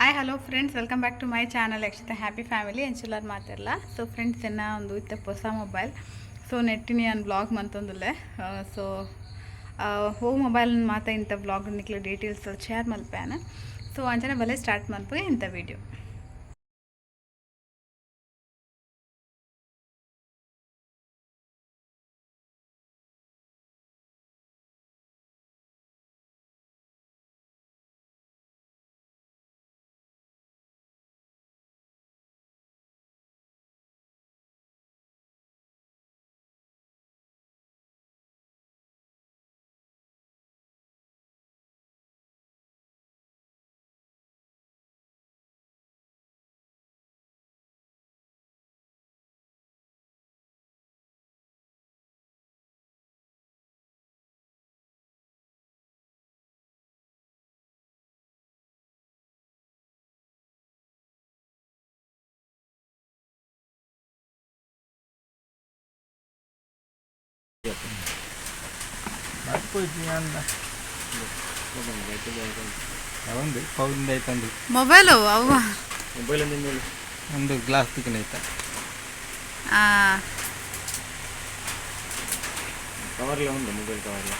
Hi hello friends welcome back to my channel Yakshitha happy family ಎಂಚುಲಾರ್ ಮಾತಿರಲ್ಲ so friends ಇನ್ನ ಒಂದು ಇತ್ತ ಹೊಸ ಮೊಬೈಲ್ ಸೊ ನೆಟ್ಟಿನಿ ಅನ್ ಬ್ಲಾಗ್ ಮಂತೊಂದುಲ್ಲೆ ಸೊ ಹೋ ಮೊಬೈಲ್ ಮಾತ ಇಂಥ ಬ್ಲಾಗ್ ನಿಕ್ಲು ಡೀಟೇಲ್ಸ್ ಶೇರ್ ಮಲ್ಪೇನ ಸೊ ಅಂಚನೆ ಬಲೆ ಸ್ಟಾರ್ಟ್ ಮಲ್ಪೆ ಇಂಥ ವಿಡಿಯೋ ಒಂದು ಪೌಂಡ್ ಆಯ್ತಂದು ಮೊಬೈಲು ಅವ್ವ ಮೊಬೈಲ್ ಮೇಲೆ ಒಂದು ಗ್ಲಾಸ್ ತಿಕ್ಕನ ಆಯ್ತಾ ಕವರ್ಲ ಉಂಟು ಮೊಬೈಲ್ ಕವರ್ಲ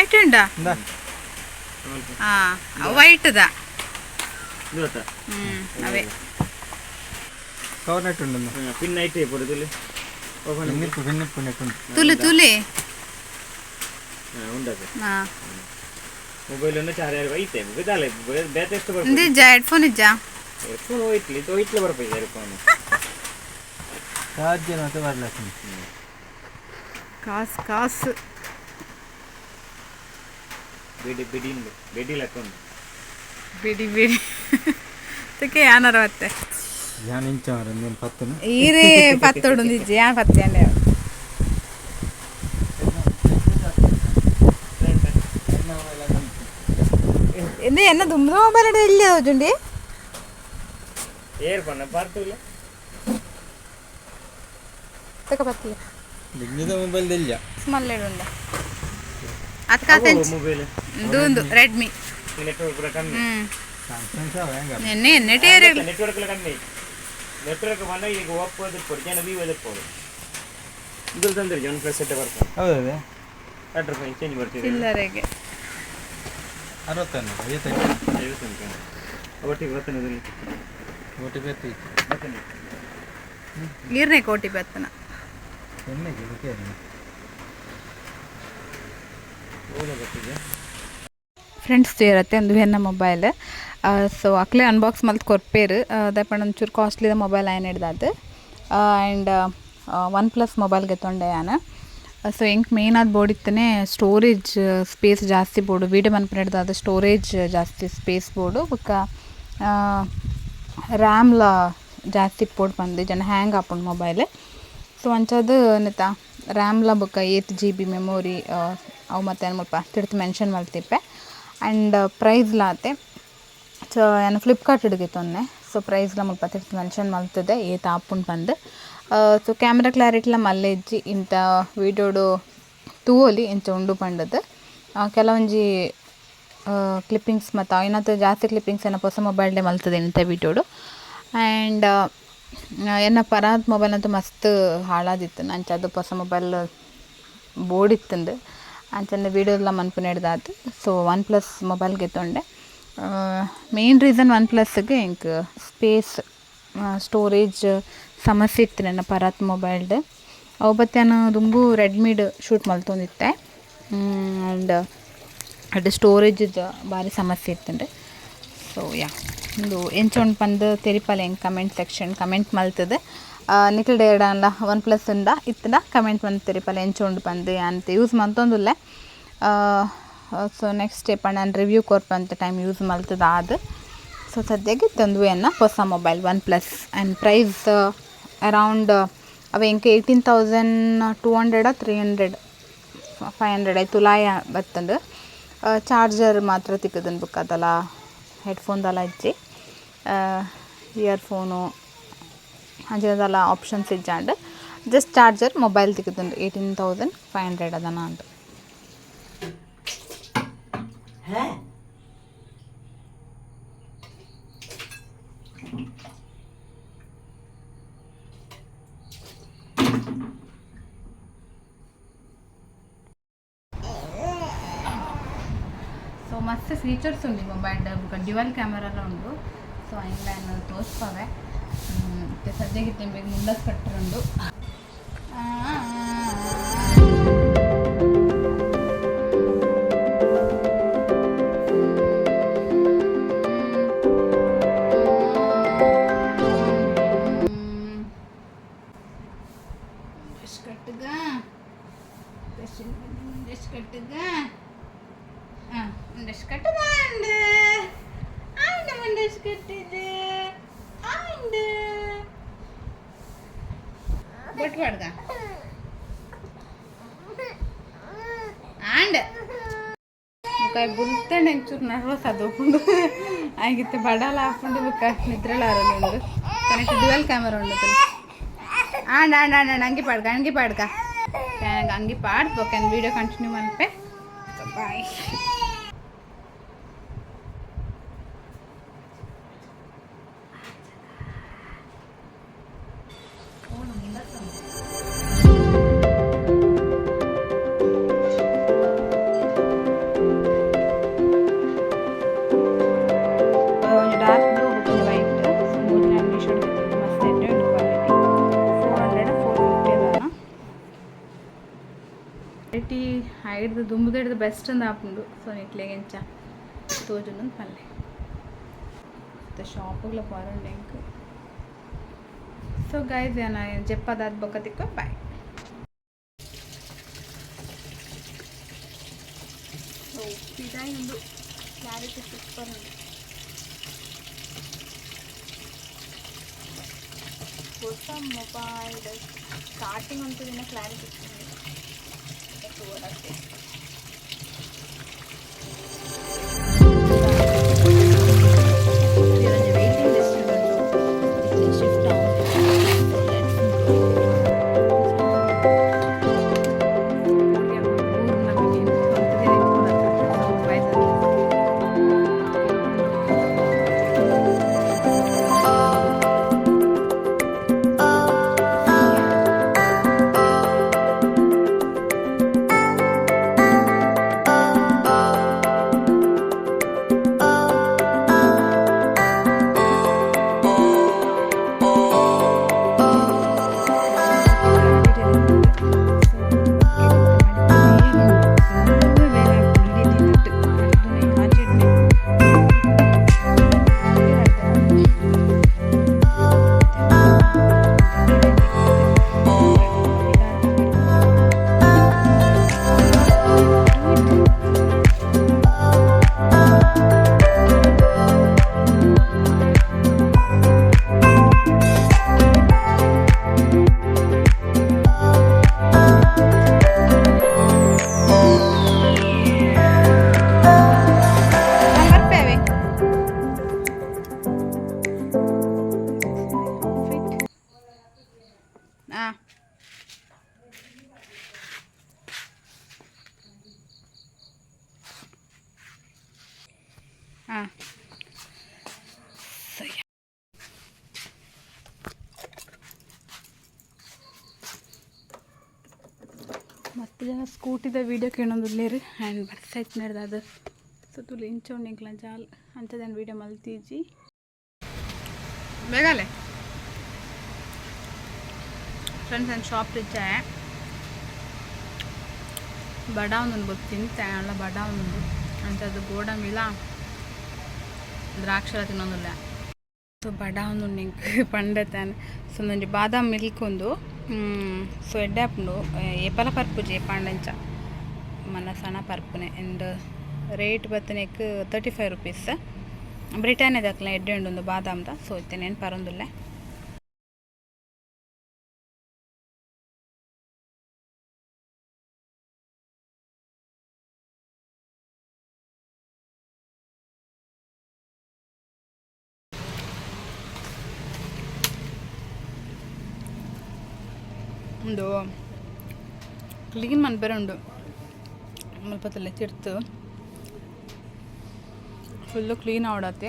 ಐಟುಂಡಾ ಇಂದ ಹಾಂ ವೈಟ್ದ ಇದು ಗೊತ್ತಾ ಹ್ಞೂ ಅವೇ ಕವರ್ ನೆಟ್ ಉಂಡು ಪಿನ್ ಐತೆ ಪುರದಲ್ಲಿ ಓಪನ್ ನಿನ್ನಿಪ್ಪು ಬಿನ್ನಿಪ್ಪು ನೆಟ್ ಉಂಟು ತುಲಿ ತುಲಿ ಉಂಡದು ಹಾಂ ಮೊಬೈಲ್ ಒಂದು ಚಾರ್ಜ್ ಐತೆ ಬಿದ್ದಾಲೆ ಬೇತೆ ಎಷ್ಟು ಬರ್ತದೆ ಇಂದಿಜ್ಜ ಹೆಡ್ಫೋನ್ ಇಜ್ಜ ಫೋನ್ ಹೋಯ್ತ್ಲಿ ಇದು ಹೋಯ್ತ್ಲೆ ಬರ್ಬೇಕು ಫೋನ್ ಚಾರ್ಜರ್ ಮತ್ತೆ ಬರಲ್ಲ ಕಾಸು ಕಾಸು ಬಿಡಿ ಬಿಡಿ ಬಿಡಿ ಲೆಕ್ಕೊಂಡು ಬಿಡಿ ಬಿಡಿ ಅದಕ್ಕೆ ಯಾನಾರ ಮತ್ತೆ ഈര് പത്തോടും ചേച്ചി ഞാൻ പത്തേൻ്റെ എന്ത് എന്നെ തുമ്പ മൊബൈലോട് വലിയ തോറ്റുണ്ട് రెడ్మీ నెట్వర్క్ నెట్వర్క్ ನೆಟ್ವರ್ಕ್ ಬಂದ ಈಗ ಒಪ್ಪೋ ಅದಕ್ಕೆ ಕೊಡಿ ಜನ ವಿವೋ ಅದಕ್ಕೆ ಕೊಡು? ಇದು ತಂದ್ರೆ ಜನ ಪ್ಲಸ್ ಸೆಟ್ ಎರಡು ರೂಪಾಯಿ ಚೇಂಜ್ ಬರ್ತಿದೆ. ಇಲ್ಲರಿಗೆ ಅರವತ್ತನ್ನು ಐವತ್ತೈದು. ಐವತ್ತೈದು ಒಟ್ಟಿಗೆ ಬರ್ತೇನೆ ಒಟ್ಟಿಗೆ ಬರ್ತೈತೆ ಬರ್ತೇನೆ ನೀರನೇ ಕೋಟಿ ಬೆತ್ತನ. ಎಣ್ಣೆಗೆ ಫ್ರೆಂಡ್ಸ್ ಇರುತ್ತೆ ಒಂದು ಹೆಣ್ಣು ಮೊಬೈಲ್ ಸೊ ಅಕ್ಲೆ ಅನ್ಬಾಕ್ಸ್ ಮಲ್ತ್ ಕೊರ್ಪೇರು ದಯಪಂಡ ಒಂಚೂರು ಇದೆ ಮೊಬೈಲ್ ಏನು ಹಿಡ್ದಾದ. ಆ್ಯಂಡ್ ಒನ್ ಪ್ಲಸ್ ಮೊಬೈಲ್ ಗೆತ್ತೊಂಡೆ ಆನ ಸೊ ಹೆಂಗೆ ಮೇನ್ ಆದ ಬೋರ್ಡ್ ಇತ್ತನೇ ಸ್ಟೋರೇಜ್ ಸ್ಪೇಸ್ ಜಾಸ್ತಿ ಬೋರ್ಡು ವೀಡಿಯೋ ಮನ್ಪನ ಹಿಡ್ದಾದ ಸ್ಟೋರೇಜ್ ಜಾಸ್ತಿ ಸ್ಪೇಸ್ ಬೋರ್ಡು ಬೊಕ್ಕ ರ್ಯಾಮ್ಲ ಜಾಸ್ತಿ ಬೋರ್ಡ್ ಬಂದು, ಜನ ಹ್ಯಾಂಗ್ ಆಪುಂಡು ಮೊಬೈಲ್ ಸೊ ಅಂಚದು ನೆತ್ತ ರ್ಯಾಮ್ಲ ಬೊಕ್ಕ ಏತ್ ಜಿ ಬಿ ಮೆಮೊರಿ ಅವು ಮತ್ತೆ ಏನು ಮುಲ್ಪ ತಿಡ್ತು ಮೆನ್ಷನ್ ಮಲ್ತಿಪ್ಪೆ ಆ್ಯಂಡ್ ಪ್ರೈಸ್ಲಾತೆ ಸೊ ಏನು ಫ್ಲಿಪ್ಕಾರ್ಟ್ ಹಿಡಿದಿತ್ತೊನ್ನೆ ಸೊ ಪ್ರೈಸ್ ಮುಲ್ಪ ತಿಡ್ತು ಮೆನ್ಷನ್ ಮಲ್ತದೆ ಏತ ಆಪುಂಡು ಬಂದು. ಸೊ ಕ್ಯಾಮ್ರಾ ಕ್ಲಾರಿಟಿಲ ಮಲ್ಲೆ ಇಜ್ಜಿ ಇಂಥ ವೀಡಿಯೋಡು ತೂವೊಲಿ ಇಂಚ ಉಂಡು ಪಂಡದು ಕೆಲವೊಂಜಿ ಕ್ಲಿಪ್ಪಿಂಗ್ಸ್ ಮತ್ತು ಐನತ್ತು ಜಾಸ್ತಿ ಕ್ಲಿಪ್ಪಿಂಗ್ಸ್ ಏನಪ್ಪ ಹೊಸ ಮೊಬೈಲ್ಡೇ ಮಲ್ತದೆ ಇಂಥ ವೀಡಿಯೋಡು. ಆ್ಯಂಡ್ ಎನ್ನ ಪರಾತ್ ಮೊಬೈಲ್ ಅಂತೂ ಮಸ್ತ್ ಹಾಳಾದಿತ್ತು. ಅಂಚದು ಹೊಸ ಮೊಬೈಲ್ ಬೋರ್ಡ್ ಇತ್ತಂದು. ಅಂಚಂದ ವೀಡಿಯೋ ಎಲ್ಲ ಮನ್ಪು ಹಿಡ್ದಾತು ಸೊ ಒನ್ ಪ್ಲಸ್ ಮೊಬೈಲ್ಗೆ ತೊಂಡೆ ಮೇನ್ ರೀಸನ್ ಒನ್ ಪ್ಲಸ್ಗೆ ಹಿಂಗೆ ಸ್ಪೇಸ್ ಸ್ಟೋರೇಜ್ ಸಮಸ್ಯೆ ಇತ್ತು ನನ್ನ ಪರಾತ್ ಮೊಬೈಲ್ದು ಅವು ಬತ್ತಾನು ದುಂಬು ರೆಡ್ಮಿಡ್ ಶೂಟ್ ಮಲ್ತೊಂದಿತ್ತೆ. ಆ್ಯಂಡ್ ಅಡ್ ಸ್ಟೋರೇಜ್ ಭಾರಿ ಸಮಸ್ಯೆ ಇತ್ತಂಡೆ ಸೊ ಯಾ ಒಂದು ಎಂಚೊಂಡು ಬಂದು ತೆರಿಪಲ್ಲ ಹೆಂಗೆ ಕಮೆಂಟ್ ಸೆಕ್ಷನ್ ಕಮೆಂಟ್ ಮಲ್ತದೆ. ನಿಖಿಲ್ ಡೇಡ ಅಲ್ಲ ಒನ್ ಪ್ಲಸ್ ಇಂದ ಇತ್ತದ ಕಮೆಂಟ್ ಬಂದು ತೆರಿಪಲ್ಲ ಎಂಚೊಂಡು ಬಂದು ಅಂತ ಯೂಸ್ ಮಂತೊಂದುಲ್ಲೆ ಸೊ ನೆಕ್ಸ್ಟ್ ಸ್ಟೆಪ್ ನಾನು ರಿವ್ಯೂ ಕೊರ್ಪಂತ ಟೈಮ್ ಯೂಸ್ ಮಲ್ತದ ಅದು. ಸೊ ಸದ್ಯಕ್ಕೆ ತಂದ್ವಿ ಅನ್ನ ಹೊಸ mobile one plus and price around ಅವ ಹೆಂಗೆ eighteen thousand two hundred three hundred five hundred ಆಯ್ತು ತುಲಾಯ ಬತ್ತಂದು. ಚಾರ್ಜರ್ ಮಾತ್ರ ತಿಕ್ಕದನ್ ಬುಕ್ ಅದಲ್ಲ ಹೆಡ್ಫೋನ್ದಲ್ಲ ಇಜ್ಜಿ. ಇಯರ್ಫೋನು ಅಂಜದೆಲ್ಲ ಆಪ್ಷನ್ಸ್ ಇಜ್ಜಾಂಡ್ ಜಸ್ಟ್ ಚಾರ್ಜರ್ ಮೊಬೈಲ್ ತಿಕ್ಕದಂಡು ಏಯ್ಟೀನ್ ತೌಸಂಡ್ ಫೈವ್ ಹಂಡ್ರೆಡ್ ಅದನ है ಸೊ ಮಸ್ತ್ ಫೀಚರ್ಸ್ ಉಂಡು ಮೊಬೈಲ್ ಡ್ಯುವಲ್ ಕ್ಯಾಮರಾಲ ಉಂಡು ಸೊ ಹಂಗೆ ನಾನು ತೋರಿಸ್ತಾವೆ ಸದ್ಯಕ್ಕೆ ತಿನ್ಬೇಕು ಮುಂದಕ್ಕೆ ಕಟ್ಟಿರುಂಡು ಬಟ್ ಆಂಡ್ ಆಂಡ. ಮುಖ ಬುಲ್ತಂಡ ಎಂಚೂರು ನರ್ವಸ್ ಅದು. ಉಂಡು ಆಗಿತ್ತೆ ಬಡಲ ಹಾಕೊಂಡು ಬುಕ್ಕ ನಿದ್ರಲಾರದು ಉಂಡು ಕನೆಕ್ಟ್ ಡ್ಯುವೆಲ್ ಕ್ಯಾಮರಾ ಉಂಡು ಆಂಡ್ ಆಂಡ ಆಂಡ ಅಂಗಿ ಪಾಡ್ಕ ಅಂಗಿ ಪಾಡ್ಕ ಅಂಗಿ ಪಾಡ್ಬೇಕು ವೀಡಿಯೋ ಕಂಟಿನ್ಯೂ ಮನ್ಪೆ ಬಾಯ್ ದುಂಬುದು ಹಿಡ್ದು ಬೆಸ್ಟ್ ಅಂದ ಹಾಕೊಂಡು ಸೊ ನಿಟ್ಲೆಗೆ ಎಂಚ ತೋಜುಂದು ಪಲ್ಲೆ ಮತ್ತು ಶಾಪಿಗೆಲ್ಲ ಪಾರಂಡ್ ಎಂಕ್ ಸೊ ಗೈಸ್ ಏನ ಜೆಪ್ಪದಾದ ಬೊಕ್ಕ ತಿಕ್ಕೋ ಬಾಯ್ ಇದಾಗಿ ಒಂದು ಕ್ಲಾರಿಟಿ ಸೂಪರ್ ಉಂಟು ಹೊಸ ಮೊಬೈಲ್ ಸ್ಟಾರ್ಟಿಂಗ್ ಅಂತೂ ದಿನ ಕ್ಲಾರಿಟಿ ಓಡಕ್ಕೆ ಸ್ಕೂಟಿದ ವೀಡಿಯೋ ಕೇಳೋದಿಲ್ಲೇರಿ ಆ್ಯಂಡ್ ಬರ್ಸೈತ್ ನಡೆದ ಅದು. ಸೊ ತುಳು ಇಂಚೋಂಡಿಂಕ್ಲ ಜಾಲ್ ಅಂಥದ್ದೇನು ವೀಡಿಯೋ ಮಲ್ತೀಜಿ ಬೇಗಲೆ ಫ್ರೆಂಡ್ಸ್ ನಾನು ಶಾಪ್ ರಿಚ್ಚೆ ಬಡ ಒಂದೊಂದು ಗೊತ್ತು ತಿಂತೆ, ಅಲ್ಲ ಬಡ ಒಂದು. ಅಂಥದ್ದು ಗೋಡಂಬಿಲ ದ್ರಾಕ್ಷರ ತಿನ್ನೋದಿಲ್ಲ ಸೊ ಬಡ ಒಂದು ನಿಂಗೆ ಪಂಡತಾನೆ ಸೊ ನನಗೆ ಬಾದಾಮ್ ಮಿಲ್ಕ್ ಒಂದು. ಸೊ ಎಡ್ಡೆ ಹಾಕೊಂಡು ಏಪಲ ಪರ್ಪುಜಿ ಪಾಂಡಂಚ మన ಸಣ್ಣ ಪರ್ಪುನೆ ಆ್ಯಂಡ್ ರೇಟ್ ಬತ್ತನೆಕ್ ತರ್ಟಿ ಫೈವ್ ರುಪೀಸ್ ಬ್ರಿಟಾನಿಯದ ಹಾಕ್ಲ ಎಡ್ಡೆ ಉಂಡು ಒಂದು ಬಾದಾಮ್ದ ಸೊ ಇತ್ತೇನೆ ಏನು ಪರೊಂದುಲ್ಲೆ ಒಂದು ಕ್ಲೀನ್ ಮನ್ಪೆರೆ ಉಂಡು. ಮಲ್ಪತ್ತಲ್ಲಿ ತಿರ್ತು. ಫುಲ್ಲು ಕ್ಲೀನ್ ಆವಡತ್ತೆ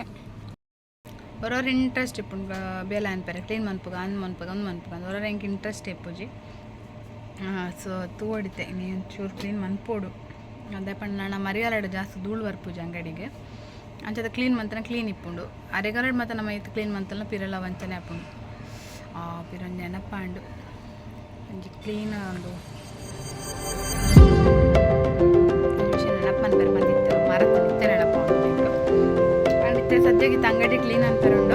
ಬರೋರು ಇಂಟ್ರೆಸ್ಟ್ ಇಪ್ಪುಂಡು ಬೇಲೆ ಅನ್ಪಾರೆ. ಕ್ಲೀನ್ ಮನ್ಪುಗ ಅಂದ್ ಮನ್ಪುಗ ಅಂದ್ ಮನ್ಪುಗ ಅಂದ್. ಒರೊರು ಹೆಂಗೆ ಇಂಟ್ರೆಸ್ಟ್ ಇಪ್ಪುಜಿ? ಸೊ ತೂ ಹೊಡಿತೆ. ನೀನು ಚೂರು ಕ್ಲೀನ್ ಮನ್ಪೋಡು. ಅದೇ ಪಂಡ ಮರಿಗಾಲಡ್ ಜಾಸ್ತಿ ಧೂಳು ಬರ್ಪೂಜೆ ಅಂಗಡಿಗೆ. ಅಂಚದ ಕ್ಲೀನ್ ಮಂತನ ಕ್ಲೀನ್ ಇಪ್ಪುಂಡು. ಅರೆಗಾಲಡ್ ಮತ್ತೆ ನಮ್ಮ ಇತ್ತು ಕ್ಲೀನ್ ಮಂತನ ಪಿರಲ್ಲ ವಂಚನೆ ಹಾಕೊಂಡು ಆ ನೆನಪಾಂಡು. ಕ್ಲೀನ್ ಒಂದು ನೆನಪು ಅನ್ಪೇರು ಬಂದಿತ್ತು ಮರ ನಿತ್ಯ ನೆನಪು ಅಂತ ಸದ್ಯಕ್ಕೆ ಅಂಗಡಿ ಕ್ಲೀನ್ ಅನ್ಪೇರುಂಡು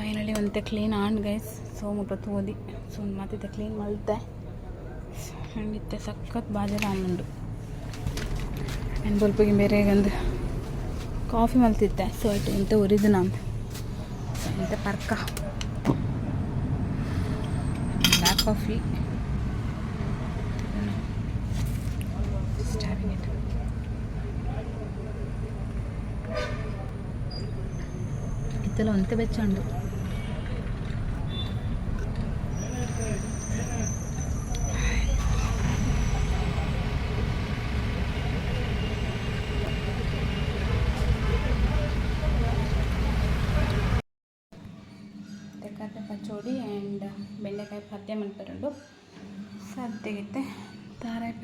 ಫೈನಲಿ ಒಂತೆ ಕ್ಲೀನ್ ಆನ್ ಗೈಸ್ ಸೊ ಮುಟ್ಟ ತೋದಿ ಸೊ ಮತ್ತೆ ಕ್ಲೀನ್ ಮಲ್ತೆ. ಖಂಡಿತ ಸಖತ್ ಬಾಜರ ಆಮುಂಡು ಆ್ಯಂಡ್ ಬಲ್ಪಿಗೆ ಬೇರೆ ಒಂದು ಕಾಫಿ ಮಲ್ತಿತ್ತೆ ಸೊ ಅಟ್ ಇಂತ ಉರಿದು ನಾನು. ಇಂತ ಪರ್ಕ. ಬ್ಲ್ಯಾಕ್ ಕಾಫಿ ಇತ್ತೆಲ್ಲ ಒಂತೆ ಬೆಚ್ಚಂಡು ಪಚೋಡಿ ಆ್ಯಂಡ್ ಬೆಂಡೆಕಾಯಿ ಮಲ್ಪೆರಡು ಸದ್ಯಗಿತ್ತೆ ತಾರಾಯಿ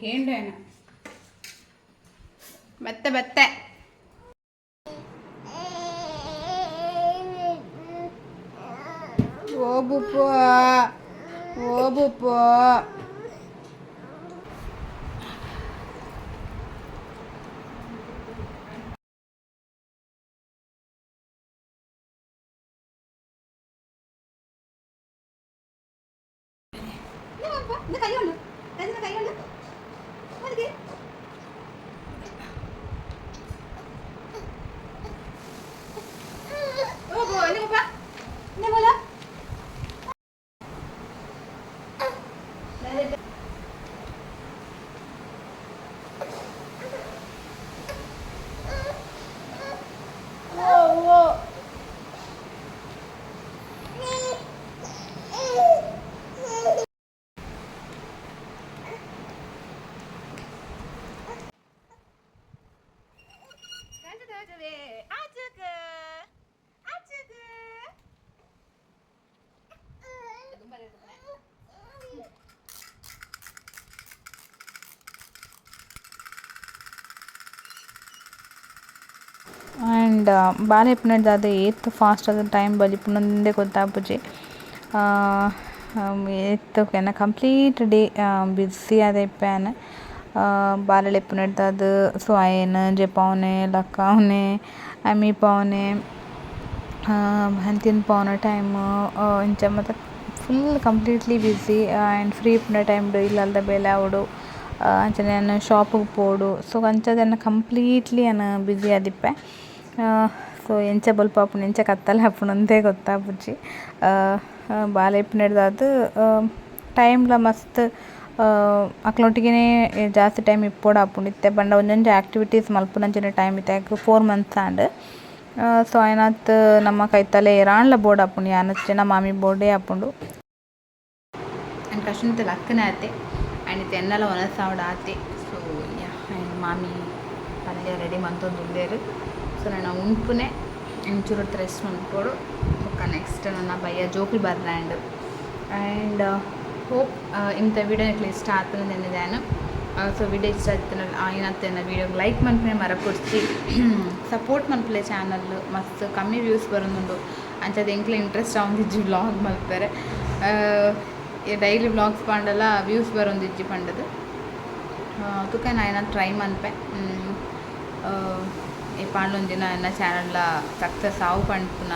ಕೇಂಡೇನ ಬತ್ತೆ ಬತ್ತೆ ಓ ಬುಪ್ಪ ಓ 给。ಆ್ಯಂಡ್ ಭಾಳ ಇಪ್ಪುನಡ್ದು ಅದು ಏತ್ ಫಾಸ್ಟ್ ಅದು ಟೈಮ್ ಬಲಿಪುನಂದೆ ಗೊತ್ತಾಪುಜಿ ಏತ್ ಕೆನ ಕಂಪ್ಲೀಟ್ ಡೇ ಬ್ಯುಸಿ ಆದ ಇಪ್ಪೆನ ಬಾಲೆಡ್ ಇಪ್ಪುನಡ್ದು ಅದು ಸೊ ಅಯ್ಯನ ಜೆಪವ್ನೆ ಅಮಿ ಪಾವನೆ ಹಂತಿನ ಪಾವನ ಟೈಮ್ ಇಂಚ ಮತ್ತು full completely busy and free ಇಪ್ಪುನ ಟೈಮ್ಡು ಇಲ್ಲಲ್ದ ಬೇಲೆ ಆವಡು. ಅಂಚನೆ ಶಾಪಿಗೆ ಪೋಡು. ಸೊ ಅಂಚದನ್ನ ಕಂಪ್ಲೀಟ್ಲಿ ಆನ್ ಬ್ಯುಸಿ ಆದಿಪ್ಪೆ. ಸೊ, ಎಂಚ ಬಲ್ಪ ಅಪ್ಪನ ಎಂಚ ಕತ್ತಲೆ ಅಪ್ಪನಂದೇ ಗೊತ್ತಾಪುಜ್ಜಿ ಬಾಲೆಪ್ಪಿನಡ್ದಾದು ಟೈಮ್ಲ ಮಸ್ತ್ ಅಕ್ಲೊಟ್ಟಿಗೆ ಜಾಸ್ತಿ ಟೈಮ್ ಇಪ್ಪೋಡು ಆಪುಂಡು ಇತ್ತೆ ಪಂಡ ಒಂದೊಂದು ಆ್ಯಕ್ಟಿವಿಟೀಸ್ ಮಲ್ಪುನಂಚಿನ ಟೈಮ್ ಇತ್ತೆ ಫೋರ್ ಮಂತ್ಸ್ ಆಂಡ್. ಸೊ, ಅಯ್ನಾತ್, ನಮ್ಮ ಕೈತಲೆ ರಾಣ್ಲ ಬೋರ್ಡ್ ಆಪುಂಡು ಯಾನತ್ ಜನ ಮಾಮಿ ಬೋರ್ಡೇ ಆಪುಂಡು ಕಷ್ಟ ಲಕ್ಕನೇ ಆತೆ. ಆ್ಯಂಡ್ ಇದು ಎನ್ನಲ ಒನಸಾವಡ ಆತೆ. ಸೊ ಮಾಮಿ ಪಲ್ಯ ರೆಡಿ ಮಂತೊಂದು ಉಂದೇರು ಸೊ ನನ್ನ ಉಂಪುನೆ ಇಂಚೂರು ರೆಸ್ಟ್ ಮಂತ್ಕೊಡು ಓಕೆ ನೆಕ್ಸ್ಟ್ ನನ್ನ ಬಯ್ಯ ಜೋಕುಲು ಬರ್ಲ್ಯಾಂಡ್. ಆ್ಯಂಡ್ ಹೋಪ್ ಇಂಥ ವಿಡಿಯೋ ನಿಕ್ಲೆ ಇಷ್ಟ ಆಗ್ತದೆ ನೆನೆದಾನು ಸೊ ವಿಡಿಯೋ ಇಷ್ಟ ಆಯ್ತು ಆಯ್ನತ್ತೆ ನನ್ನ ವಿಡಿಯೋಗೆ ಲೈಕ್ ಮನ್ಪನೆ ಮರಪೊಡ್ಸಿ ಸಪೋರ್ಟ್ ಮನ್ಪಲೆ ಚಾನಲ್ ಮಸ್ತ್ ಕಮ್ಮಿ ವ್ಯೂಸ್ ಬರೋದು ಅಂಚದ ಎಂಕ್ಲೆ ಇಂಟ್ರೆಸ್ಟ್ ಆಗೊಂದಿಜ್ಜಿ ವ್ಲಾಗ್ ಮಲ್ಪರೆ. ಡೈಲಿ ವ್ಲಾಗ್ಸ್ ಪಾಂಡಲ ವ್ಯೂಸ್ ಬರೋದಿಜ್ಜಿ ಪಂಡದು. ತುಕ ನಾನು ಟ್ರೈ ಮನ್ಪೆ. ಈ ಪಾಂಡೊಂದಿನ ನನ್ನ ಚಾನಲ್ಲ ಸಕ್ಸಸ್ ಆವು ಪಂಡ್ಪುನ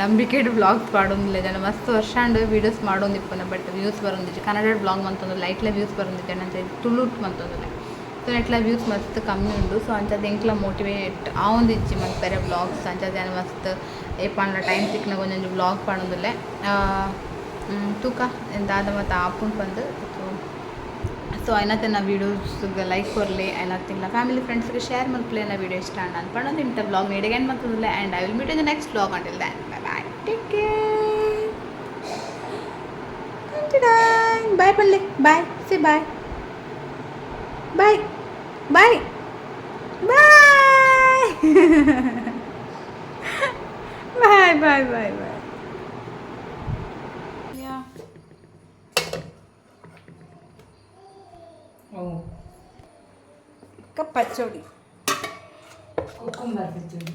ನಂಬಿಕೆಡ್ ಬ್ಲಾಗ್ಸ್ ಪಾಡೊಂದಿಲ್ಲ ಜನ. ಮಸ್ತ್ ವರ್ಷ ಅಂಡ್ ವೀಡಿಯೋಸ್ ಮಾಡೋಂದಿಪ್ಪುನ ಬಟ್ ವ್ಯೂಸ್ ಬರೋಂದಿಜ್ಜಿ ಕನ್ನಡ ಬ್ಲಾಗ್ ಮಂತೊಂದು ಲೈಟ್ಲ ವ್ಯೂಸ್ ಬರೋಂದಿಜ್ಜಿ ಅಂತ ತುಳುಟ್ ಮಂತೊಂದುಲ್ಲ. ಸೊ ನೆಟ್ಲ ವ್ಯೂಸ್ ಮಸ್ತ್ ಕಮ್ಮಿ ಉಂಡು. ಸೊ ಅಂಚದ ಎಂಕ್ಲ ಮೋಟಿವೇಟ್ ಆವೊಂದಿಜ್ಜಿ ಬೇರೆ ಬ್ಲಾಗ್ಸ್ ಅಂಚದ ಜನ ಮಸ್ತ್ ಏ ಪಾಂಡ ಟೈಮ್ ಸಿಕ್ಕಿನ ಒಂದೊಂದು ಬ್ಲಾಗ್ ಪಾಡೊಂದುಲ್ಲೆ ತೂಕ, ಎಂದಾದ ಮತ್ತು ಆಪುನ್ ಬಂದು ಸೊ ಐನತ್ತೆ ನಾ ವೀಡಿಯೋಸ್ಗೆ ಲೈಕ್ ಕೊರಲಿ ಐನತ್ತೆ ಇಲ್ಲ ಫ್ಯಾಮಿಲಿ ಫ್ರೆಂಡ್ಸ್ಗೆ ಶೇರ್ ಮಲ್ಪಲೆ ನಾ ವೀಡಿಯೋ ಇಷ್ಟ ಅಂಡ್ ಅನ್ಕೊಂಡು ಇಂಥ ಬ್ಲಾಗ್ ನೀಡಿಗೆ ಮತ್ತದಿಲ್ಲ and I will meet in the next blog until then bye bye take care bye Palli bye see bye bye bye bye bye bye bye Yeah. Pachadi. Cucumber pachadi